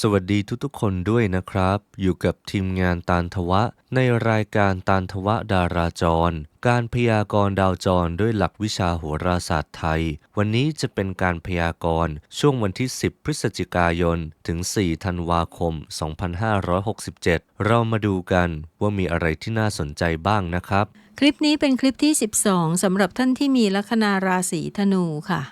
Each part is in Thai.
สวัสดีทุกๆคนด้วยนะครับ อยู่กับทีมงานตาลทวะ ในรายการตาลทวะดาราจร การพยากรณ์ดาวจรด้วยหลักวิชาโหราศาสตร์ไทย วันนี้จะเป็นการพยากรณ์ช่วงวันที่ 10 พฤศจิกายน ถึง 4 ธันวาคม 2567 เรามาดูกันว่ามีอะไรที่น่าสนใจบ้างนะครับ คลิปนี้เป็นคลิปที่ 12สำหรับท่านที่มีลัคนาราศีธนูค่ะ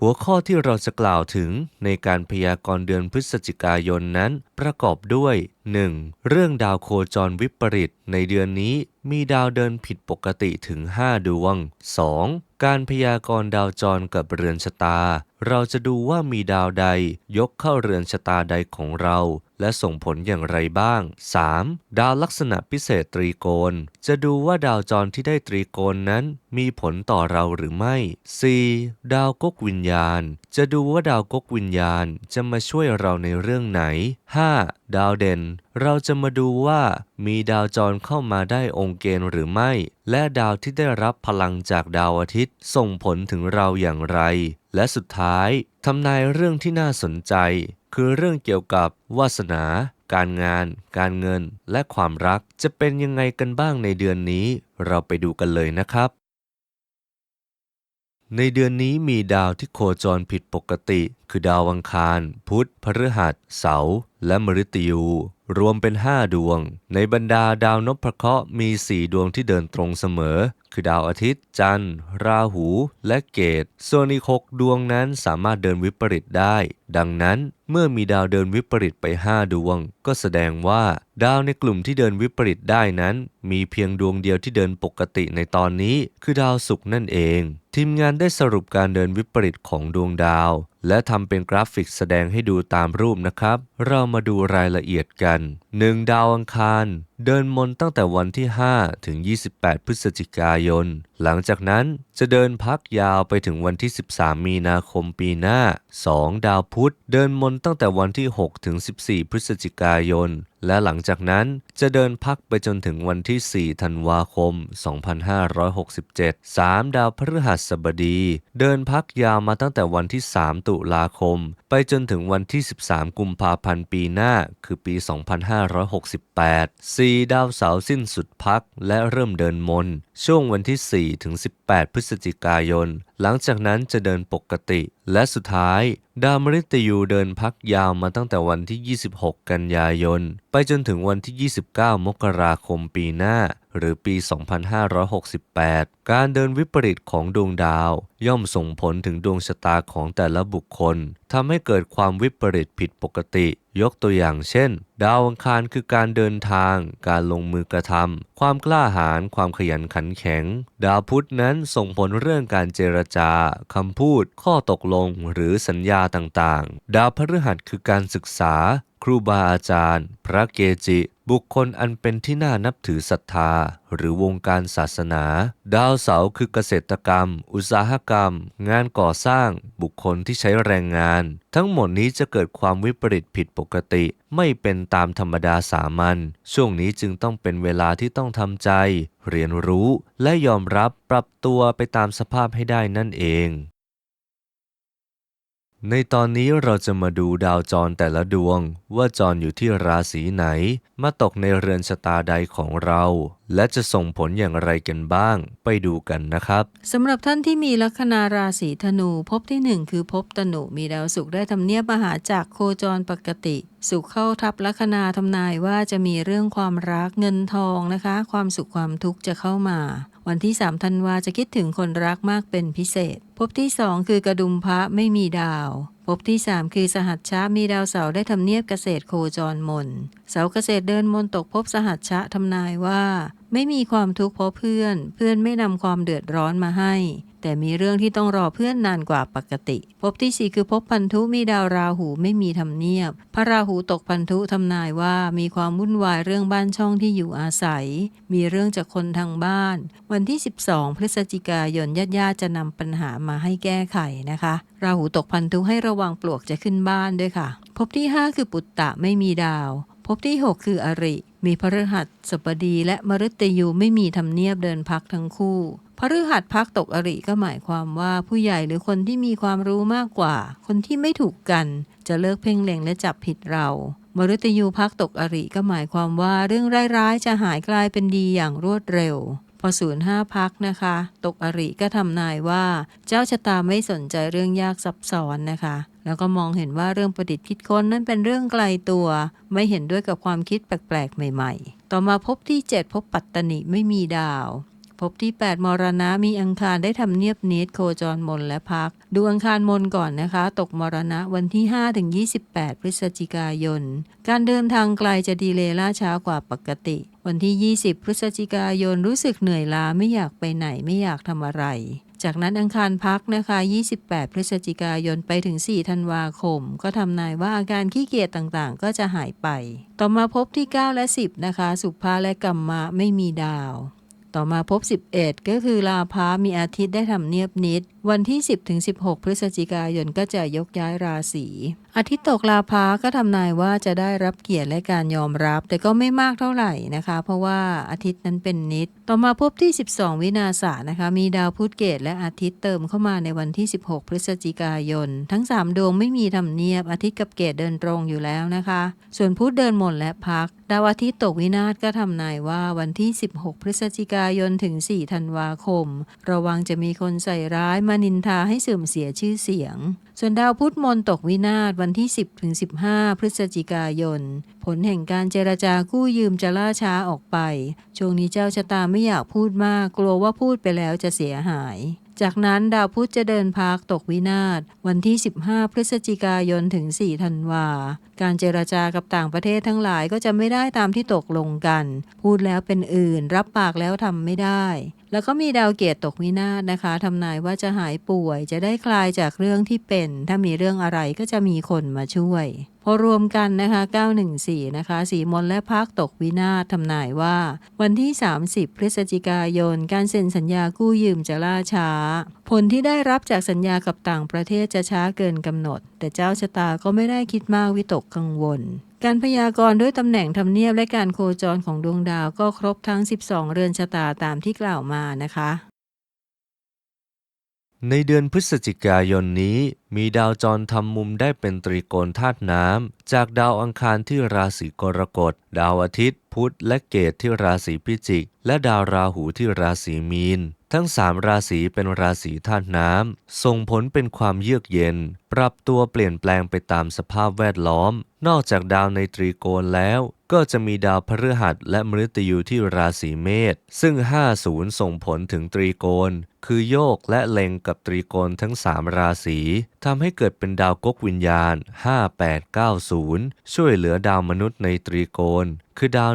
หัวข้อที่เราจะกล่าวถึงในการพยากรณ์เดือนพฤศจิกายนนั้นประกอบด้วย 1. เรื่องดาวโคจรวิปริตในเดือนนี้มีดาวเดินผิดปกติถึง 5 ดวง 2. การพยากรณ์ดาวจรกับเรือนชะตา เราจะดูว่ามีดาวใดยกเข้าเรือนชะตาใดของเรา และส่งผลอย่างไรบ้าง 3. ดาวลักษณะพิเศษตรีโกณ จะดูว่าดาวจรที่ได้ตรีโกณนั้นมีผลต่อเราหรือไม่ 4. ดาวกกวิญญาณ จะดูว่าดาวกกวิญญาณจะมาช่วยเราในเรื่องไหน 5. ดาวเด่น เราจะมาดูว่ามีดาวจรเข้ามาได้องค์เกณฑ์หรือไม่ และดาวที่ได้รับพลังจากดาวอาทิตย์ ส่งผลถึงเราอย่างไร และสุดท้ายทำนายเรื่องที่น่าสนใจ คือเรื่องเกี่ยวกับวาสนา การงาน การเงิน และความรักจะเป็นยังไงกันบ้างในเดือนนี้ เราไปดูกันเลยนะครับ ในเดือนนี้มีดาวที่โคจรผิดปกติ คือดาวอังคาร พุธ พฤหัส เสาร์ และมฤตยู รวมเป็น 5 ดวง ในบรรดาดาวนพเคราะห์มี 4 ดวงที่เดินตรงเสมอ คือดาวอาทิตย์ จันทร์ ราหู และเกต ส่วนอีก6ดวงนั้นสามารถเดินวิปริตได้ ดังนั้นเมื่อมีดาวเดินวิปริตไป5ดวง ก็แสดงว่า ดาวในกลุ่มที่เดินวิปริตได้นั้น มีเพียงดวงเดียวที่เดินปกติในตอนนี้ คือดาวศุกร์นั่นเอง ทีมงานได้สรุปการเดินวิปริตของดวงดาว และทำเป็นกราฟิกแสดงให้ดูตามรูปนะครับ เรามาดูรายละเอียดกัน 1. ดาวอังคาร เดินมนตั้งแต่วันที่ 5 ถึง 28 พฤศจิกายน หลังจากนั้นจะเดินพักยาวไปถึงวันที่ 13 มีนาคมปีหน้า 2. ดาวพุธ เดินมนตั้งแต่วันที่ 6 ถึง 14 พฤศจิกายน และหลังจากนั้นจะเดินพักไปจนถึงวันที่ 4 ธันวาคม 2567 3. ดาวพฤหัสบดี เดินพักยาวมาตั้งแต่วันที่ 3 ตุลาคม ไปจนถึงวันที่ 13 กุมภาพันธ์ปีหน้า คือปี 2568 4. ดาวเสาร์สิ้นสุดพักและเริ่มเดินมน ช่วงวันที่ 4 ถึง 18 พฤศจิกายน หลังจากนั้นจะเดินปกติ และสุดท้าย ดาวมฤตยูเดินพักยาวมาตั้งแต่วันที่ 26 กันยายนไปจนถึงวันที่ 29 มกราคมปีหน้า หรือปี 2568 การเดินวิปริตของดวงดาว ย่อมส่งผลถึงดวงชะตาของแต่ละบุคคลทำให้เกิดความวิปริตผิดปกติ ยกตัวอย่างเช่น ดาวอังคารคือการเดินทาง การลงมือกระทำความกล้าหาญความขยันขันแข็ง ดาวพุธนั้นส่งผลเรื่องการเจรจาคำพูด ข้อตกลงหรือสัญญาต่างๆ ดาวพฤหัสคือการศึกษา ครูบาอาจารย์ พระเกจิ บุคคลอันเป็นที่น่านับถือศรัทธา หรือวงการศาสนา ดาวเสาคือเกษตรกรรม อุตสาหกรรม งานก่อสร้าง บุคคลที่ใช้แรงงาน ทั้งหมดนี้จะเกิดความวิปริตผิดปกติ ไม่เป็นตามธรรมดาสามัญช่วงนี้จึงต้องเป็นเวลาที่ต้องทำใจ เรียนรู้และยอมรับปรับตัวไปตามสภาพให้ได้นั่นเอง ในตอนนี้เราจะมาดูดาวจรแต่ละดวง ว่าจรอยู่ที่ราศีไหน มาตกในเรือนชะตาใดของเรา และจะส่งผลอย่างไรกันบ้าง ไปดูกันนะครับสำหรับท่านที่มีลัคนาราศีธนูภพที่หนึ่งคือภพตนุมีดาวศุกร์ได้ทำเนียบมหาจากรโคจรปกติสุขเข้าทับลัคนาทำนายว่าจะมีเรื่องความรักเงินทองนะคะ ความสุขความทุกข์จะเข้ามา วันที่ 3 ธันวาจะคิดถึงคนรักมากเป็นพิเศษ พบที่ 2 คือกระดุมพระไม่มีดาว พบที่ 3 คือสหัชชะมีดาวเสาร์ได้ทำเนียบเกษตรโคจรมน เสาเกษตรเดินมนตกพบสหัชชะทำนายว่า ไม่มีความทุกข์เพราะเพื่อน เพื่อนไม่นำความเดือดร้อนมาให้ แต่มีเรื่องที่ต้องรอเพื่อนนานกว่าปกติภพที่สี่คือภพพันธุมีดาวราหูไม่มีทำเนียบ พระราหูตกพันธุทำนายว่ามีความวุ่นวายเรื่องบ้านช่องที่อยู่อาศัย มีเรื่องจากคนทางบ้าน วันที่ 12 พฤศจิกายนญาติญาติๆจะนำปัญหามาให้แก้ไขนะคะ ราหูตกพันธุให้ระวังปลวกจะขึ้นบ้านด้วยค่ะภพที่ 5 คือปุตตะไม่มีดาวภพที่ 6 คืออริ มีพฤหัสบดีและมฤตยูไม่มีทำเนียบเดินพักทั้งคู่ ฤหัสพักตกอริก็หมายความว่าผู้ใหญ่หรือคนที่มีความรู้มากกว่า คนที่ไม่ถูกกัน จะเลิกเพ่งเล็งและจับผิดเรามฤตยูพักตกอริก็หมายความว่าเรื่องร้ายๆ จะหายกลายเป็นดีอย่างรวดเร็ว พอศูนย์ห้าพักนะคะ ตกอริก็ทำนายว่า เจ้าชะตาไม่สนใจเรื่องยากซับซ้อนนะคะ แล้วก็มองเห็นว่าเรื่องประดิษฐ์คิดค้นนั้นเป็นเรื่องไกลตัว ไม่เห็นด้วยกับความคิดแปลกๆ ใหม่ ๆ ต่อมาพบที่ 7 พบปัตตนิไม่มีดาว พบที่ 8 มรณะมีอังคารได้ทำเนียบนิดโคจรมนและพัก ดูอังคารมนก่อนนะคะ ตกมรณะวันที่ 5 ถึง 28 พฤศจิกายน การเดินทางไกลจะดีเลย์ล่าช้ากว่าปกติ วันที่ 20 พฤศจิกายนรู้สึกเหนื่อยล้าไม่อยากไปไหนไม่อยากทำอะไร จากนั้นอังคารพักนะคะ 28 พฤศจิกายนไปถึง 4 ธันวาคม ก็ทำนายว่าอาการขี้เกียจต่างๆ ก็จะหายไป ต่อมาพบที่ 9 และ 10 นะคะ สุภาและกัมมะไม่มีดาว ต่อมาพบ 11 ก็คือลาพามีอาทิตย์ได้ทำเนียบนิด วันที่ 10ถึง16 พฤศจิกายนก็จะยกย้ายราศี อาทิตย์ตกลาพาก็ทำนายว่าจะได้รับเกียรติและการยอมรับ แต่ก็ไม่มากเท่าไหร่นะคะ เพราะว่าอาทิตย์นั้นเป็นนิด ต่อมาพบที่ 12 วินาศานะคะ มีดาวพุธเกตและอาทิตย์เติมเข้ามาในวันที่ 16 พฤศจิกายน ทั้ง 3 ดวงไม่มีทำเนียบอาทิตย์กับเกตเดินตรงอยู่แล้วนะคะ ส่วนพุธเดินหมดและพัก ดาวอาทิตย์ตกวินาศก็ทำนายว่าวันที่ 16 พฤศจิกายนถึง 4 ธันวาคม ระวังจะมีคนใส่ร้ายมานินทาให้เสื่อมเสียชื่อเสียงส่วนดาวพุธมนตกวินาศวันที่ 10ถึง15 พฤศจิกายน ผลแห่งการเจรจากู้ยืมจะล่าช้าออกไป ช่วงนี้เจ้าชะตาไม่อยากพูดมาก กลัวว่าพูดไปแล้วจะเสียหาย จากนั้นดาวพุธจะเดินพักตกวินาศวันที่ 15 พฤศจิกายนถึง 4 ธันวา การเจรจากับต่างประเทศทั้งหลายก็จะไม่ได้ตามที่ตกลงกัน พูดแล้วเป็นอื่น รับปากแล้วทำไม่ได้ แล้วก็มีดาวเกตตกวินาศนะคะทำนายว่าจะหายป่วยจะได้คลายจากเรื่องที่เป็น ถ้ามีเรื่องอะไรก็จะมีคนมาช่วย พอรวมกันนะคะ 914 นะคะ สีมนและพักตกวินาศทำนายว่า วันที่ 30 พฤศจิกายน การเซ็นสัญญากู้ยืมจะล่าช้า ผลที่ได้รับจากสัญญากับต่างประเทศจะช้าเกินกำหนด แต่เจ้าชะตาก็ไม่ได้คิดมากวิตกกังวลการพยากรณ์ด้วยตำแหน่งทำเนียบและการโคจรของดวงดาวก็ครบทั้ง 12 เรือนชะตาตามที่กล่าวมานะคะ ในเดือนพฤศจิกายนนี้ มีดาวจรทำมุมได้เป็นตรีโกณธาตุน้ำ จากดาวอังคารที่ราศีกรกฎ ดาวอาทิตย์ พุธและเกตที่ราศีพิจิก และดาวราหูที่ราศีมีน ทั้งสามราศีเป็นราศีธาตุน้ำ ส่งผลเป็นความเยือกเย็น ปรับตัวเปลี่ยนแปลงไปตามสภาพแวดล้อม นอกจากดาวในตรีโกณแล้ว ก็จะมีดาวพฤหัสและมฤตยูที่ราศีเมษซึ่ง 50 ส่งผลถึงตรีโกณ คือโยกและเล็งกับตรีโกณทั้ง 3 ราศีทำให้เกิดเป็นดาวกกวิญญาณ 5890 ช่วยเหลือดาวมนุษย์ในตรีโกณ คือดาว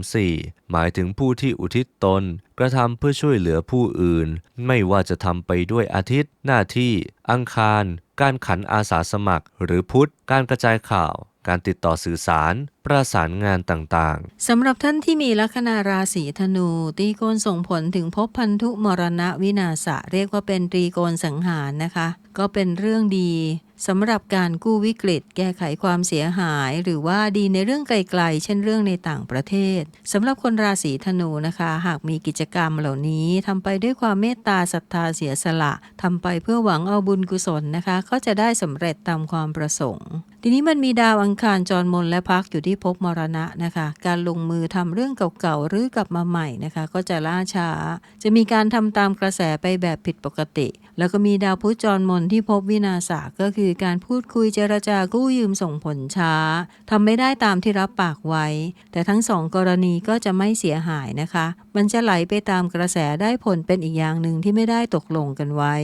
134 หมายถึงผู้ที่อุทิศตน กระทำเพื่อช่วยเหลือผู้อื่น ไม่ว่าจะทำไปด้วยอาทิตย์ หน้าที่ อังคาร การขันอาสาสมัคร หรือพุธการกระจายข่าว การติดต่อสื่อสาร ประสานงานต่างๆ สำหรับท่านที่มีลัคนาราศีธนูตีโกนส่งผลถึงภพพันธุมรณะวินาศะเรียกว่าเป็นตรีโกนสังหารนะคะ ก็เป็นเรื่องดี สำหรับการกู้วิกฤต แก้ไขความเสียหาย หรือว่าดีในเรื่องไกลๆ เช่นเรื่องในต่างประเทศสำหรับคนราศีธนูนะคะ หากมีกิจกรรมเหล่านี้ทำไปด้วยความเมตตาศรัทธาเสียสละทำไปเพื่อหวังเอาบุญกุศลนะคะ ก็จะได้สำเร็จตามความประสงค์ ทีนี้มันมีดาวอังคารจรมนและพักอยู่ที่ภพมรณะนะคะ การลงมือทำเรื่องเก่าๆหรือกลับมาใหม่นะคะ ก็จะล่าช้า จะมีการทำตามกระแสไปแบบผิดปกติ แล้วก็มีดาวพุธจรมนที่พบวินาศก็คือการพูดคุยเจรจากู้ยืมส่งผลช้าทำไม่ได้ตามที่รับปากไว้ แต่ทั้งสองกรณีก็จะไม่เสียหายนะคะ มันจะไหลไปตามกระแสได้ผลเป็นอีกอย่างหนึ่งที่ไม่ได้ตกลงกันไว้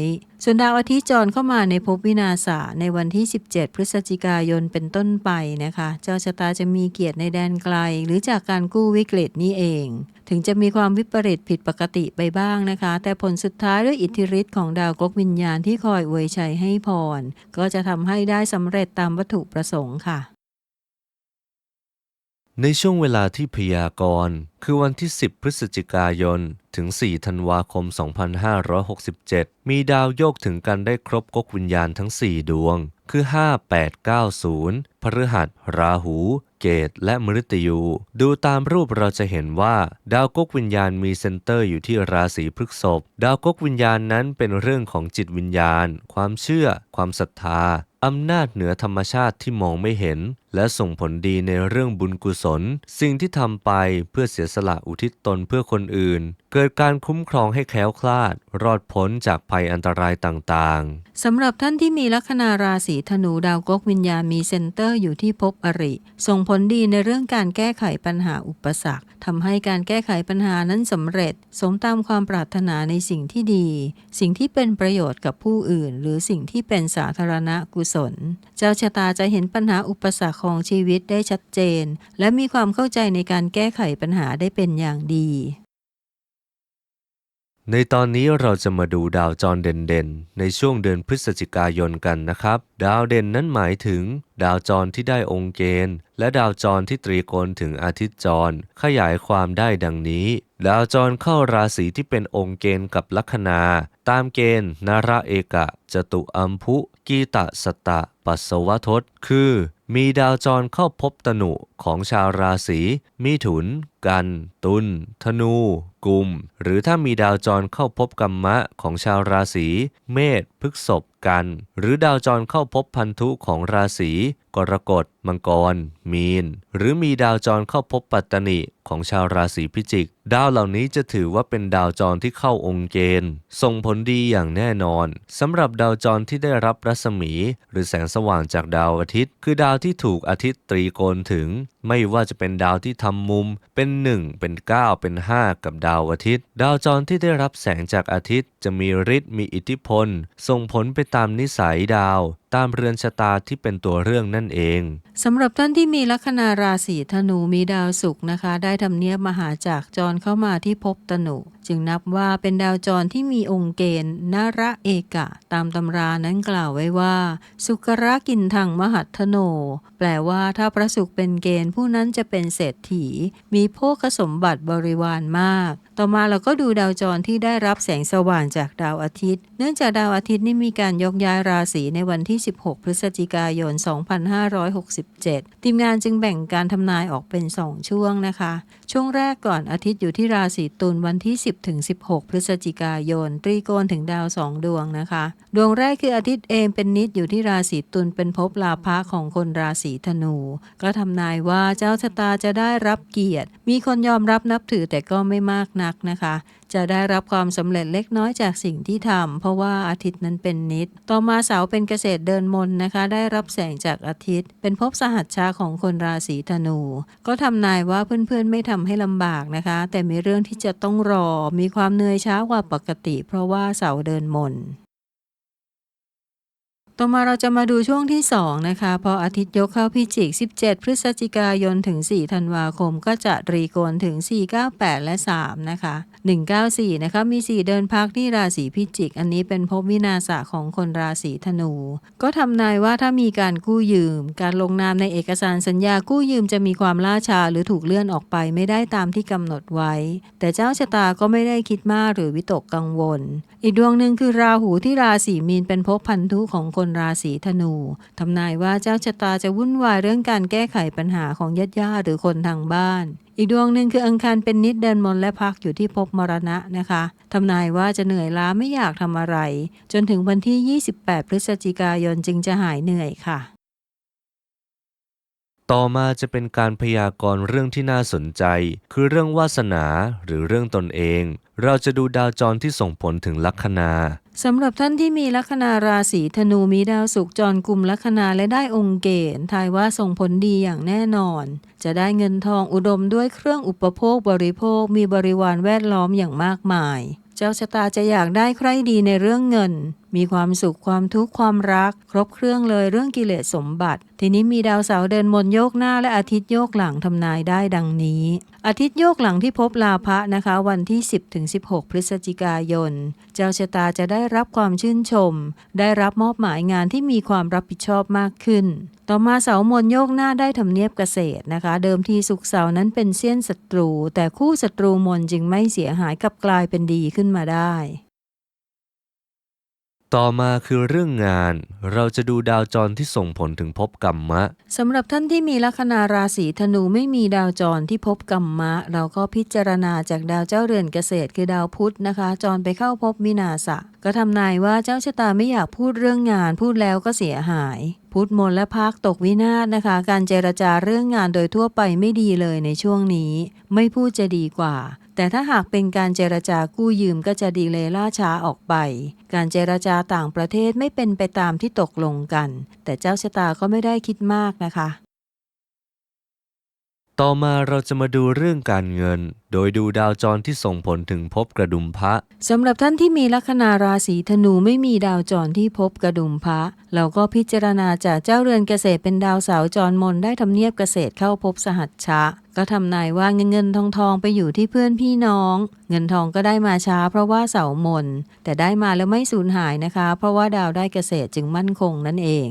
ส่วนดาวอาทิตย์จรเข้ามาในภพวินาศาในวันที่ 17 พฤศจิกายนเป็นต้นไปนะคะ เจ้าชะตาจะมีเกียรติในแดนไกล หรือจากการกู้วิกฤตนี้เอง ถึงจะมีความวิปริตผิดปกติไปบ้างนะคะ แต่ผลสุดท้ายด้วยอิทธิฤทธิ์ของดาวกกวิญญาณที่คอยอวยชัยให้พร ก็จะทำให้ได้สำเร็จตามวัตถุประสงค์ค่ะ ในช่วงเวลาที่พยากรณ์ คือวันที่ 10 พฤศจิกายน ถึง 4 ธันวาคม 2567 มีดาวโยกถึงกันได้ครบกกวิญญาณทั้ง 4 ดวง คือ 5890 พฤหัส ราหู เกต และมฤตยู ดูตามรูปเราจะเห็นว่า ดาวกกวิญญาณมีเซนเตอร์อยู่ที่ราศีพฤษภ ดาวกกวิญญาณนั้นเป็นเรื่องของจิตวิญญาณ ความเชื่อ ความศรัทธาอำนาจเหนือธรรมชาติที่มองไม่เห็นและส่งผลดีในเรื่องบุญกุศล สิ่งที่ทำไปเพื่อเสียสละอุทิศตนเพื่อคนอื่น เกิดการคุ้มครองให้แคล้วคลาด รอดพ้นจากภัยอันตรายต่างๆสำหรับท่านที่มีลัคนาราศีธนูดาวกกวิญญาณมีเซนเตอร์อยู่ที่ภพอริ ส่งผลดีในเรื่องการแก้ไขปัญหาอุปสรรคทำให้การแก้ไขปัญหานั้นสำเร็จ สมตามความปรารถนาในสิ่งที่ดี สิ่งที่เป็นประโยชน์กับผู้อื่น หรือสิ่งที่เป็นสาธารณกุศล เจ้าชะตาจะเห็นปัญหาอุปสรรคของชีวิตได้ชัดเจน และมีความเข้าใจในการแก้ไขปัญหาได้เป็นอย่างดี ในตอนนี้เราจะมาดูดาวจรเด่นๆ ในช่วงเดือนพฤศจิกายนกันนะครับ ดาวเด่นนั้นหมายถึง ดาวจรที่ได้องค์เกณฑ์ และดาวจรที่ตรีโกณถึงอาทิตย์จร ขยายความได้ดังนี้ ดาวจรเข้าราศีที่เป็นองค์เกณฑ์กับลัคนา ตามเกณฑ์นาระเอกะจตุอัมพุ กีตะสตะปัสสวทศคือ มีดาวจรเข้าพบตนุของชาวราศีมิถุน กัน ตุลธนู กุม หรือถ้ามีดาวจรเข้าพบกัมมะของชาวราศีเมษพฤกษภกัน หรือดาวจรเข้าพบพันธุของราศีกรกฎ มังกร มีน หรือมีดาวจรเข้าพบปัตตนิของชาวราศีพิจิก ดาวเหล่านี้จะถือว่าเป็นดาวจรที่เข้าองค์เกณฑ์ส่งผลดีอย่างแน่นอนสำหรับดาวจรที่ได้รับรัศมี หรือแสงสว่างจากดาวอาทิตย์ คือดาวที่ถูกอาทิตย์ตรีโกนถึงไม่ว่าจะเป็นดาวที่ทำมุมเป็น 1 เป็น 9 เป็น 5 กับดาวอาทิตย์ ดาวจรที่ได้รับแสงจากอาทิตย์จะมีฤทธิ์มีอิทธิพล ส่งผลไปตามนิสัยดาว ตามเรือนชะตาที่เป็นตัวเรื่องนั่นเองสำหรับท่านที่มีลัคนาราศีธนูมีดาวศุกร์นะคะ ได้ทำเนียบมหาจากจรเข้ามาที่ภพตนุจึงนับว่าเป็นดาวจรที่มีองค์เกณฑ์นระเอกะ ตามตำรานั้นกล่าวไว้ว่า สุกระกินทางมหัตถโน แปลว่าถ้าพระศุกร์เป็นเกณฑ์ผู้นั้นจะเป็นเศรษฐี มีโภคสมบัติบริวารมาก ต่อมาเราก็ดูดาวจรที่ได้รับแสงสว่างจากดาวอาทิตย์ เนื่องจากดาวอาทิตย์นี่มีการยกย้ายราศีในวันที่ 16 พฤศจิกายน 2567 ทีมงานจึงแบ่งการทำนายออกเป็น 2 ช่วงนะคะ ช่วงแรกก่อนอาทิตย์อยู่ที่ราศีตุลวันที่ 10ถึง16 พฤศจิกายน ตรีโกณถึงดาว 2 ดวงนะคะ ดวงแรกคืออาทิตย์เองเป็นนิดอยู่ที่ราศีตุลเป็นภพลาภะของคนราศีธนู ก็ทำนายว่าเจ้าชะตาจะได้รับเกียรติ มีคนยอมรับนับถือแต่ก็ไม่มากนักนะคะ จะได้รับความสำเร็จเล็กน้อยจากสิ่งที่ทำเพราะว่าอาทิตย์นั้นเป็นนิด ต่อมาเสาเป็นเกษตรเดินมนนะคะ ได้รับแสงจากอาทิตย์ เป็นภพสหัชชาของคนราศีธนู ก็ทำนายว่าเพื่อนๆไม่ทำให้ลำบากนะคะ แต่มีเรื่องที่จะต้องรอมีความเหนื่อยช้ากว่าปกติ เพราะว่าเสาเดินมน ต่อมาเราจะมาดูช่วงที่ 2 นะคะ พออาทิตย์ยกเข้าพิจิก 17 พฤศจิกายนถึง 4 ธันวาคม ก็จะรีโกนถึง 498 และ 3 นะคะ 194 นะคะ มี 4 เดินพักที่ราศีพิจิก อันนี้เป็นภพวินาศของคนราศีธนู ก็ทำนายว่าถ้ามีการกู้ยืม การลงนามในเอกสารสัญญากู้ยืมจะมีความล่าช้าหรือถูกเลื่อนออกไปไม่ได้ตามที่กำหนดไว้ แต่เจ้าชะตาก็ไม่ได้คิดมากหรือวิตกกังวล อีกดวงหนึ่งคือราหูที่ราศีมีนเป็นภพพันธุของคนราศีธนูทำนายว่าเจ้าชะตาจะวุ่นวายเรื่องการแก้ไขปัญหาของญาติญาติหรือคนทางบ้าน อีกดวงหนึ่งคืออังคารเป็นนิดเดินมนและพักอยู่ที่ภพมรณะนะคะทำนายว่าจะเหนื่อยล้าไม่อยากทำอะไร จนถึงวันที่ 28 พฤศจิกายนจึงจะหายเหนื่อยค่ะต่อมาจะเป็นการพยากรณ์เรื่องที่น่าสนใจ คือเรื่องวาสนาหรือเรื่องตนเอง เราจะดูดาวจรที่ส่งผลถึงลัคนา สำหรับท่านที่มีลัคนาราศีธนูมีดาวสุกจรกลุ่มลัคนาและได้องค์เกณฑ์ทายว่าส่งผลดีอย่างแน่นอน จะได้เงินทองอุดมด้วยเครื่องอุปโภคบริโภค มีบริวารแวดล้อมอย่างมากมาย เจ้าชะตาจะอยากได้ใครดีในเรื่องเงินมีความสุขความทุกข์ความรัก ครบเครื่องเลยเรื่องกิเลสสมบัติ ทีนี้มีดาวเสาร์เดินมนโยกหน้าและอาทิตย์โยกหลังทำนายได้ดังนี้ อาทิตย์โยกหลังที่พบลาภะนะคะ วันที่ 10ถึง16 พฤศจิกายน เจ้าชะตาจะได้รับความชื่นชม ได้รับมอบหมายงานที่มีความรับผิดชอบมากขึ้น ต่อมาเสาร์มนโยกหน้าได้ทำเนียบเกษตรนะคะ เดิมทีสุขเสาร์นั้นเป็นเสี้ยนศัตรู แต่คู่ศัตรูมนจึงไม่เสียหายกลับกลายเป็นดีขึ้นมาได้ ต่อมาคือเรื่องงาน เราจะดูดาวจรที่ส่งผลถึงภพกรรมะสำหรับท่านที่มีลัคนาราศีธนูไม่มีดาวจรที่พบกรรมะ เราก็พิจารณาจากดาวเจ้าเรือนเกษตรคือดาวพุธนะคะ จรไปเข้าพบมินาสะ ก็ทำนายว่าเจ้าชะตาไม่อยากพูดเรื่องงานพูดแล้วก็เสียหาย พุธมนและพักตกวินาศนะคะ การเจรจาเรื่องงานโดยทั่วไปไม่ดีเลยในช่วงนี้ ไม่พูดจะดีกว่า แต่ถ้าหากเป็นการเจรจากู้ยืมก็จะดีเลยล่าช้าออกไป การเจรจาต่างประเทศไม่เป็นไปตามที่ตกลงกัน แต่เจ้าชะตาก็ไม่ได้คิดมากนะคะ ต่อมาเราจะมาดูเรื่องการเงิน โดยดูดาวจรที่ส่งผลถึงภพกระดุมพระสำหรับท่านที่มีลัคนาราศีธนูไม่มีดาวจรที่พบกระดุมพระเราก็พิจารณาจากเจ้าเรือนเกษตรเป็นดาวเสาจรมนได้ทำเนียบเกษตรเข้าพบสหัชชะ ก็ทำนายว่าเงินเงินทองทองไปอยู่ที่เพื่อนพี่น้อง เงินทองก็ได้มาช้าเพราะว่าเสามนแต่ได้มาแล้วไม่สูญหายนะคะ เพราะว่าดาวได้เกษตรจึงมั่นคงนั่นเอง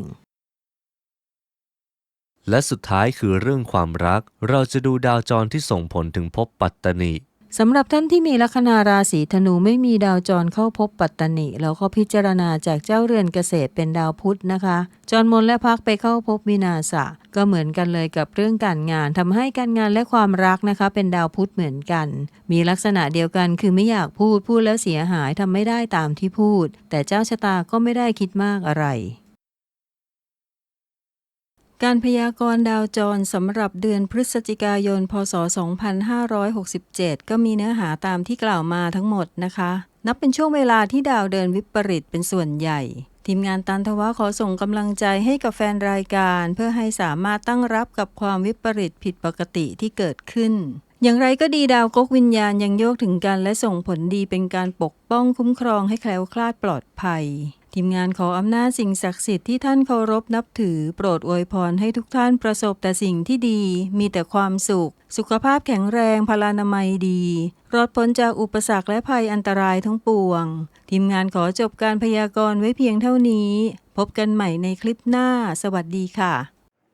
และสุดท้ายคือเรื่องความรัก เราจะดูดาวจรที่ส่งผลถึงภพปัตตนิสำหรับท่านที่มีลัคนาราศีธนูไม่มีดาวจรเข้าพบปัตตนิเราก็พิจารณาจากเจ้าเรือนเกษตรเป็นดาวพุธนะคะ จรมนและพักไปเข้าพบมินาสะก็เหมือนกันเลยกับเรื่องการงานทำให้การงานและความรักนะคะ เป็นดาวพุธเหมือนกัน มีลักษณะเดียวกันคือไม่อยากพูดพูดแล้วเสียหายทำไม่ได้ตามที่พูด แต่เจ้าชะตาก็ไม่ได้คิดมากอะไร การพยากรณ์ดาวจรสำหรับเดือนพฤศจิกายน พศ 2567 ก็มีเนื้อหาตามที่กล่าวมาทั้งหมดนะคะ นับเป็นช่วงเวลาที่ดาวเดินวิปริตเป็นส่วนใหญ่ ทีมงานตันทวะขอส่งกำลังใจให้กับแฟนรายการ เพื่อให้สามารถตั้งรับกับความวิปริตผิดปกติที่เกิดขึ้น อย่างไรก็ดีดาวกกวิญญาณยังโยกถึงกันและส่งผลดีเป็นการปกป้องคุ้มครองให้แคล้วคลาดปลอดภัย ทีมงานขออำนาจสิ่งศักดิ์สิทธิ์ที่ท่านเคารพนับถือ โปรดอวยพรให้ทุกท่านประสบแต่สิ่งที่ดี มีแต่ความสุข สุขภาพแข็งแรงพลานามัยดี รอดพ้นจากอุปสรรคและภัยอันตรายทั้งปวง ทีมงานขอจบการพยากรณ์ไว้เพียงเท่านี้ พบกันใหม่ในคลิปหน้า สวัสดีค่ะ